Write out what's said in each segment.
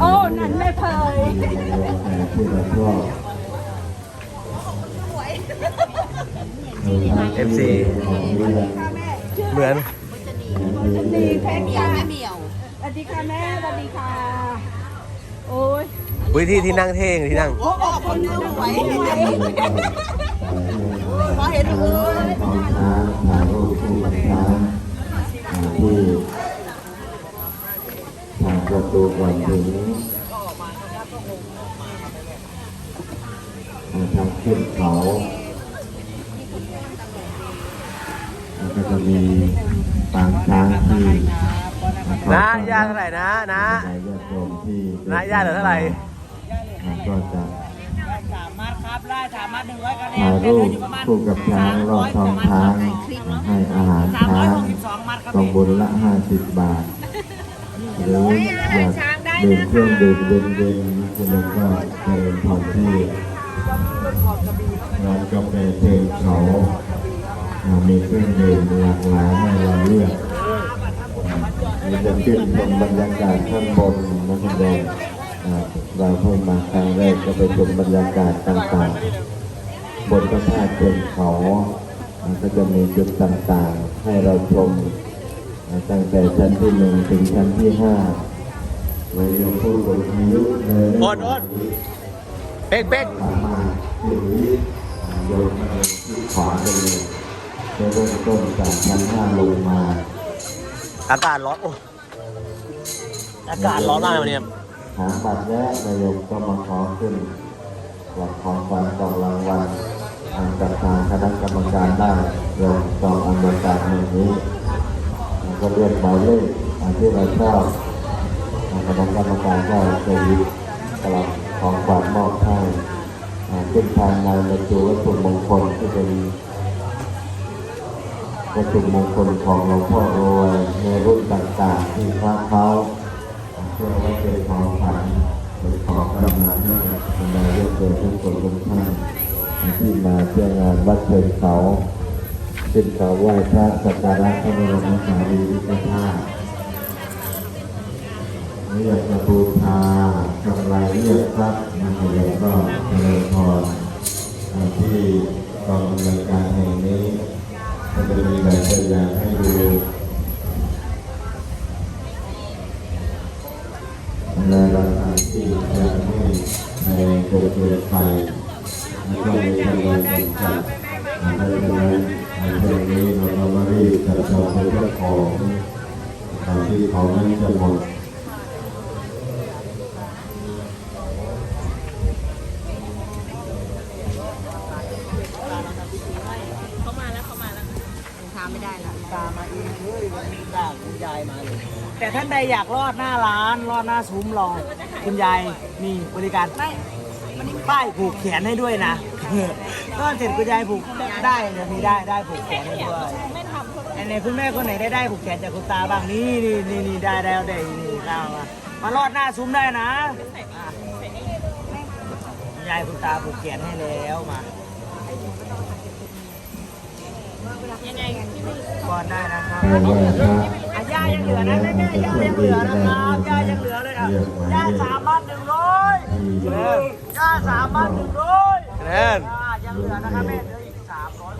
โอ้ นั่นแม่เพยที่เราชอบ FC เหมือนดีเพชรจ้าแม่เหมียวสวัสดีค่ะแม่สวัสดีค่ะ โอ้ยวิธีที่นั่งเท่งที่นั่ง โอ้ออกคนนึงไหวพอเห็นเออตอนช้างถ่ายรู ปคู่กับช้างที่ทางประตูก่อนถึงทางขึ้นเขาแล้วก็จะมีปางช้างที่นะย่าเท่าไหร่นะนะญาติโยมที่นะย่าเหลือเท่าไหร่ก็จะสามารถครับได้สามารถหนึ่งร้อยคะแนถ่านยแต่รูเหลืปออยู่ประมาณคู่กับช้างรอบท้องช้างให้อาหารสามช้าร้อยงหกสิบสองมัดครับกองพี่บุญละห้าสิบบาท หรืออยากดื่มเครื่องดื่มเย็นๆคุณลุงก็เชิญพรที่ร้านกาแฟเชิญเขามีเครื่องดื่มหลากหลายให้เราเลือกเราจะขึ้นชมบรรยากาศข้างบนนะคุณแดงเราเพิ่งมาครั้งแรกก็ไปชมบรรยากาศต่างๆ บนพระธาตุเชิงเขาก็จะมีจุดต่างๆ ให้เราชม ตั้งแต่ชั้นที่หนึ่งถึงชั้นที่ห้าเราจะพูดกับอายุเลยโอนโอนเป๊กเป๊กสามารถที่โยนมาที่ขวาไปเลยจะเริ่มต้นจากชั้นห้าลงมา อากาศร้อนโอ้อากาศร้อนมากเลยวันนี้หาบัตรแรกนายกก็มาขอขึ้นหลักของฟันกองรางวัลทางกับทางคณะกรรมการได้ลงกองอำนวยการแห่งนี้แล้ว ก็เรียกหมายเลขอันที่เราชอบทางคณะกรรมการก็จะหยิบกลับของขวัญมอบให้อ่าขึ้นทางในบรรจุวัตถุมงคลที่เป็นวัตถุมงคลของหลวงพ่อรวยในรุ่นต่างๆที่พระเขาเชื่อว่าเป็นของขวัญเป็นของกำนันให้กับบรรดาเรื่องเกิดทุกคนทุกท่านที่มาเที่ยวงานวัดเชิงเขา ขึ้นเขาบไหว้พระสักการะพระบรมสารีริกธาตุเรียกจะบูชากำไรเรียกทรัพย์นะครับแล้วก็เจริญพรที่กองดำเนินการแห่งนี้ก็จะมีแบบตัวอย่างให้ดูในราคาที่ยังไม่ในโรงเรียนไฟแล้วก็มีจำนวนจำกัดเพราะฉะนั้น ในช่วงนี้เราก็มารีบจัดจองเป็นเจ้าของก่อนที่ของนั้นจะหมดทำไม่ได้ละตามมาเองเลยวันนี้ตามคุณยายมาเลยแต่ท่านใดอยากรอดหน้าร้านรอดหน้าซุ้มรอคุณยายมีบริการป้ายผูกแขนให้ด้วยนะ ก็เสร็จคุณยายผูกได้จะมีได้ได้ผูกแขนให้ด้วยอันไหนคุณแม่คนไหนได้ได้ผูกแขนจากคุณตาบ้างนี่นี่นี่นี่ได้แล้วได้นี่ตามามารอดหน้าซุ้มได้นะอะยายคุณตาผูกแขนให้แล้วมายังไงก่อนได้นะครับใครว่าพระอะย่ายังเหลือนะแม่แม่ย่ายังเหลือนะครับย่ายังเหลือเลยอะย่าสามพันหนึ่งร้อยย่าสามพันหนึ่งร้อย แนนย่ายังเหลือนะครับแม่เหลืออีกสามร้อย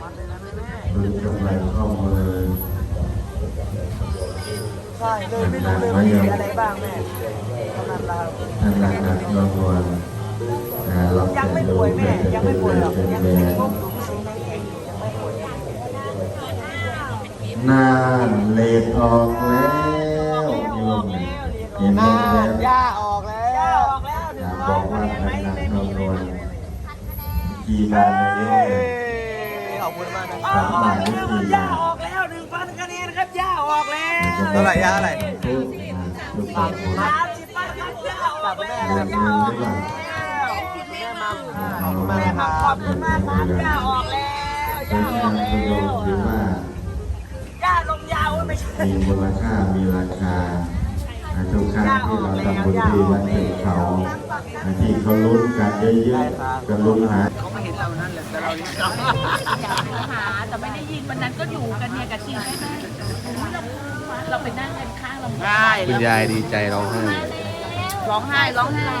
มันเลยนะแม่มันไรเข้ามาเลยใช่เลยไม่รู้เลยว่ามีอะไรบ้างแม่ขนาดเราทางรายการรางวัลอ่ยังไม่ดูป่วยแม่แต่ยังไม่นป่วยหรอกเป็นยังแบไม่บพบหลุมสิงในเก่งยังไม่ป่วยหน้าเลดออกแล้วโยมเห็นไหมน่าแล้วย่าออกแล้วย่าออกแล้วหนึ่องยากร้บออยกว่าคะแนนไหมทางรายไม่การมีรางวัล กี่บาเลยขอบคุณมากนะออกแล้วย่าออกแล้วหนึ่งพันคะแนนครับย่าออกแล้วเท่าไหร่ย่าเท่าไหร่ทุกทุกคนสามสิบพันครับย่าออกแล้วย่าออกแล้วแม่มัมขอบคุณมากนะครัขอบบคุณมากครับย่าออกแล้วย่าอการอกคุณโยแล้วมถือว่าย่าลงยาวไม่ใช่มีมูลค่ามีราคาทุกครั้งที่เราทำบุญที่วัดเชิงเขาที่เขาลุ้นกันเยอะๆกันลุ้นหาเขาไม่ เห็นเรานั่นแหละแต่เราเห็นเขาอยากหาแต่ไม่ได้ยินวันนั้นก็อยู่กันเนี่ยกับชีใช่ไหมเราเราเราไปนั่งกันข้างลำได้ คุณยายดีใจร้องไห้ร้องไห้ร้องไห้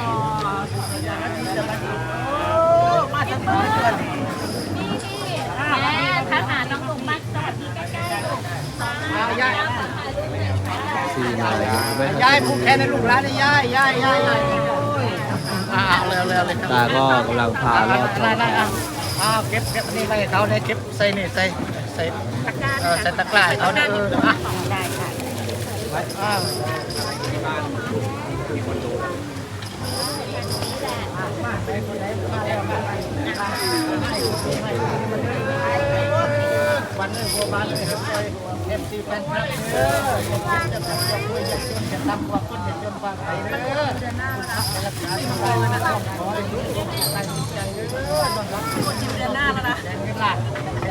มาจากเพื่อนแม่ทักหาน้องลุงมาสวัสดีใกล้ๆลูกยายที่มาแล้วแม่ยายผูกแขนในลูกร้านนี่ยายยายยายยาย อ่าเร็วเร็วเลยตาก็กำลังพาลอดได้ได้อะอ้าวเก็บเก็บนี่ไปเขาเนี่ยเก็บใส่นี่ใส่ใส่เออใส่ตะกร้าให้เขาเนี่ยเอออะได้ค่ะไว้อ้าววัันนี้บัวบานเลยครับเอฟซีแฟนคลับเด้อจะทำความคุยจะจนจะทำความคุ้นจะจนความไปเด้อเดือนหน้าแล้วนะรักษาที่มาแล้วนะครับขอให้ทุกคนตั้งใจเด้อน้องรับเดือนหน้าแล้วนะแจ้งเวลา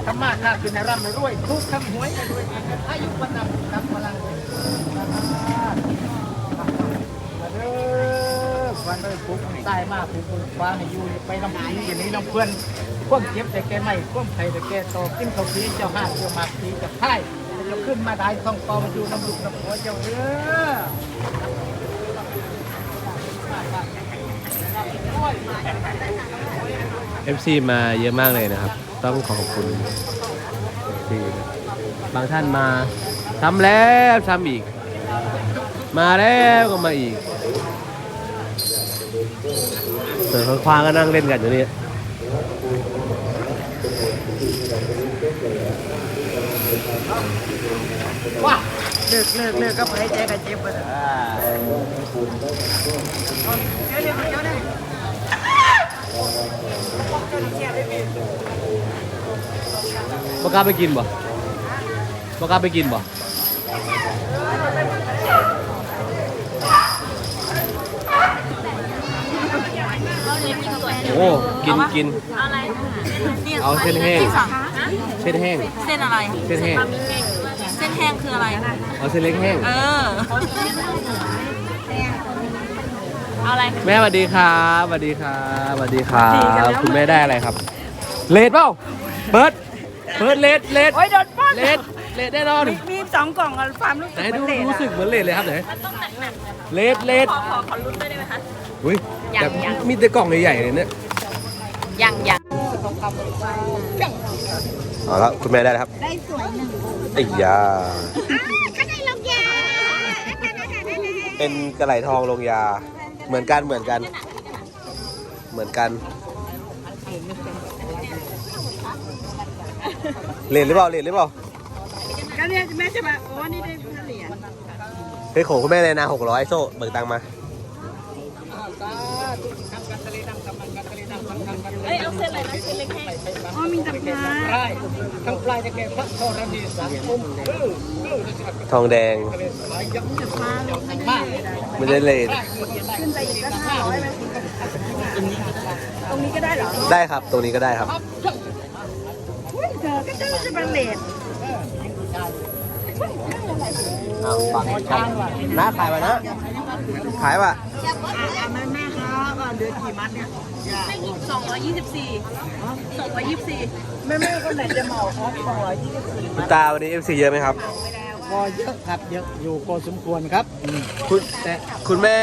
ธรรมะข้าคือในร่ำในรวยทุกคำหวยในรวยอายุวันนำคำพลังวันเลยปุ๊บตายมากปุ๊บฟ้าให้อยู่ไปน้ำผีอย่างนี้น้ำเพื่อน ควมเจ็บแต่แกไม่ควมไข่แต่แกโตกินข้าวผีเจ้าห้าเจ้าหมากผีกับไข่จะขึ้นมาได้ต้องกอมาอยู่น้ำลูกน้ำหัวเจ้าเด้อเอฟซีมาเยอะมากเลยนะครับ ต้องขอขอบคุณที่บางท่านมาทำแล้วทำอีก มาแล้วก็มาอีกส่วนข้างๆก็นั่งเล่นกันอยู่นี่ ว้าเลิกเลิกเลิกก็ไปใจกันเจ็บไปเลยเดี๋ยวเดี๋ยวเดี๋ยวเดี๋ยวบ่กล้าไปกินบ่บ่กล้าไปกินบ่โอ้ กินกิน เอาเส้นแห้งเส้นแห้ง เส้นอะไร เส้นแห้ง เส้นแห้งคืออะไร เอาเส้นเล็กแห้ง เออ เอาอะไร แม่สวัสดีครับสวัสดีครับสวัสดีครับคุณแม่ได้อะไรครับ เลดเปล่าเปิดเปิดเลดเลดโอ้ยโดนป้อนเลดเลดแน่นอน มีสองกล่องอะความรู้สึไหนกดูเหมือนรู้สึกเหมือนเลดเลยครับไหนเลดเลดขอขอขอลุ้นด้วยได้ไหมคะอุ้ยยังแต่ยัง มีแต่กล่องใหญ่ๆเลยเนี่ย ยังยัง เอาละคุณแม่ได้แล้วครับ ได้สวยหนึ่งไอ้ยาเป็นกระไหลทองลงยา เหมือนกันเหมือนกัน เหมือนกันเลนหรือเปล่าเลนหรือเปล่าก็เนี่ยแม่จะมาโอ้นี่ได้เหรียญเฮ้ยของคุณแม่เลยนะหกร้อยโซ่เบิกตังค์มา เอ้ยเอาเส้นอะไรนะเส้นเล็กแห้งอ๋อมีตะพาปลายทั้งปลายตะแกรงพระโทษดีสังคมเออเออทองแดงหลายยักษ์มากไม่ได้เลนขึ้นไปอีกก็ห้าร้อยไหมตรงนี้ก็ได้เหรอ ได้ครับ ตรงนี้ก็ได้ครับอุ้ยเธอก็จะจะเป็นเหรียญอ้าวปังน้าขายป่ะนะ ขายป่ะแม่แม่ครับ เดือนกี่มัดเนี่ยไม่กี่สองร้อยยี่สิบสี่สองร้อยยี่สิบสี่แม่แม่คนไหนจะเหมาครับสองร้อยยี่สิบสี่คุณตาวันนี้ FC เยอะไหมครับพอเยอะครับเยอะอยู่พอสมควรครับอืมคุณแต่คุณแม่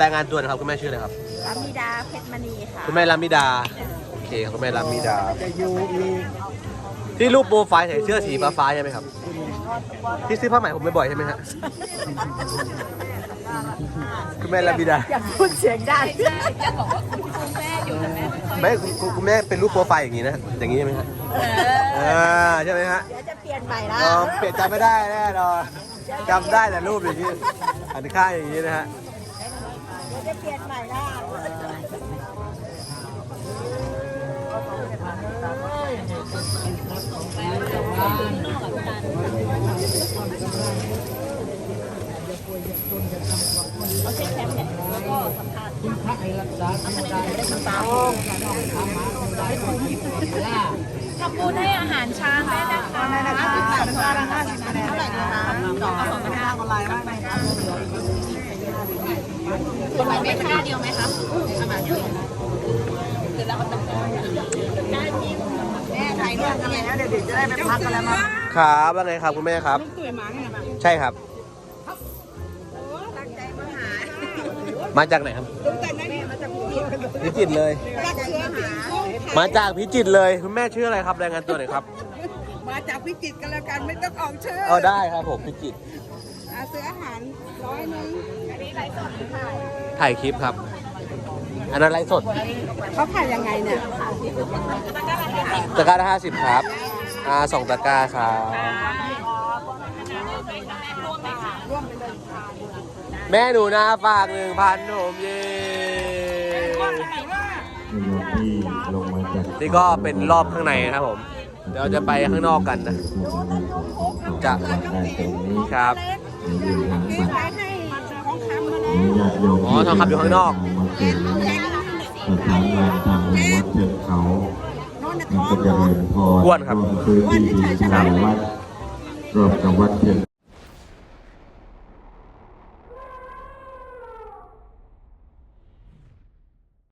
รายงานตัวนะครับคุณแม่ชื่ออะไรครับ รามิดาเพชรมณีค่ะคุณแม่รามิดา โอเคครับคุณแม่รามิดา จะอยู่อีกที่รูปโปรไฟล์ใส่เสื้อสีฟ้าๆใช่ไหมครับ ที่ซื้อผ้าไหมผมบ่อยๆใช่ไหมฮะคุณแม่รามิดา อยากพูดเสียงดังจะบอกว่าคุณคุณแม่อยู่แต่แม่ไม่ค่อยไม่คุณคุณคุณแม่เป็นรูปโปรไฟล์อย่างนี้นะ อย่างนี้ใช่ไหมฮะอ่าใช่ไหมฮะ เดี๋ยวจะเปลี่ยนใหม่ละอ๋อเปลี่ยนจำไม่ได้แน่นอนจำได้แต่รูปอย่างนี้อันข้างอย่างนี้นะฮะ เดี๋ยวจะเปลี่ยนใหม่ละ คุณพระให้รักษาคุณได้คุณตาทำบุญให้อาหารช้างได้นะคะได้นะคะสามพันห้าสิบคะแนนเท่าไหร่ดีคะสองสองพันห้าออนไลน์ไหมคนไหนไม่ค่าเดียวไหมคะอาหารเดียวคือเราเอาแต่ได้ที่แม่ถ่ายรูปกันเลยนะเดี๋ยวจะได้ไปพักกันแล้วมั้งครับว่าไงครับคุณแม่ครับตุ๋ยหมาไงมาใช่ครับตั้งใจมาหามาจากไหนครับตั้งใจนะเนี่ พิจิตรเลย รักเชื้อหามาจากพิจิตรเลยคุณแม่ชื่ออะไรครับรายงานตัวหน่อยครับมาจากพิจิตรกันแล้วกันไม่ต้องออกชื่อเอาได้ครับผมพิจิตรอ่าซื้ออาหารร้อยหนึงถ่ายคลิปครับ อันนั้นไลฟ์สดเขาขายยังไงเนี่ยตะกร้าห้าสิบครับอ่าสองตะกร้าครับแม่หนูนาฝากหนึ่งพันผมเย้ นี่ก็เป็นรอบข้างในนะครับผม เดี๋ยวเราจะไปข้างนอกกันนะ จะได้ตรงนี้ครับในยืนทางบัตรขายให้ของคำมาอนุญาตโยมอ๋อทองคำอยู่ข้างนอกมาเกิดสถานงานทางวัดเชิงเขาโน่นนะมันท้องก็เหรจะอเริญพรอ้วนครับวมซื้อที่ดินถวายวัดรวมกับวัดเชิง